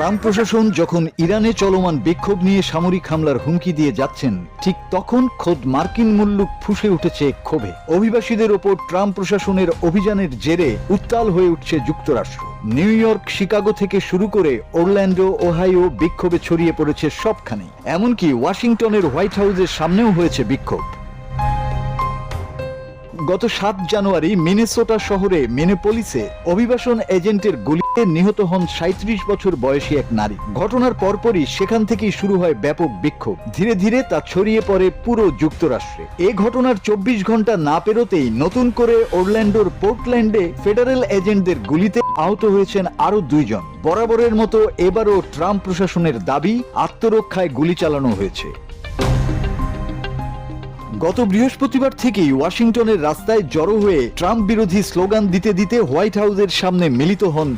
Trump প্রশাসন যখন ইরানে চলমান বিক্ষোভ নিয়ে সামরিক হামলার হুমকি দিয়ে যাচ্ছেন, ঠিক তখন খোদ মার্কিন মুল্লুক ফুসে উঠেছে ক্ষোভে। অভিবাসীদের ওপর ট্রাম্প প্রশাসনের অভিযানের জেরে উত্তাল হয়ে উঠছে যুক্তরাষ্ট্র। নিউ ইয়র্ক, শিকাগো থেকে শুরু করে ওরল্যান্ডো ওহাইও বিক্ষোভে ছড়িয়ে পড়েছে সবখানে। এমনকি ওয়াশিংটনের হোয়াইট হাউসের সামনেও হয়েছে বিক্ষোভ। গত সাত জানুয়ারি মিনেসোটা শহরে মিনেপোলিসে অভিবাসন এজেন্টের গুলিতে নিহত হন সাঁত্রিশ বছর বয়সী এক নারী। ঘটনার পরপরই সেখান থেকেই শুরু হয় ব্যাপক বিক্ষোভ। ধীরে ধীরে তা ছড়িয়ে পড়ে পুরো যুক্তরাষ্ট্রে। এ ঘটনার চব্বিশ ঘণ্টা না পেরোতেই নতুন করে ওরল্যান্ডোর পোর্টল্যান্ডে ফেডারেল এজেন্টদের গুলিতে আহত হয়েছেন আরও দুইজন। বরাবরের মতো এবারও ট্রাম্প প্রশাসনের দাবি, আত্মরক্ষায় গুলি চালানো হয়েছে। গত বৃহস্পতিবার থেকেই ওয়াশিংটনের রাস্তায় জড়ো হয়ে ট্রাম্প বিরোধী স্লোগান দিতে দিতে হোয়াইট হাউসের সামনে মিলিত হন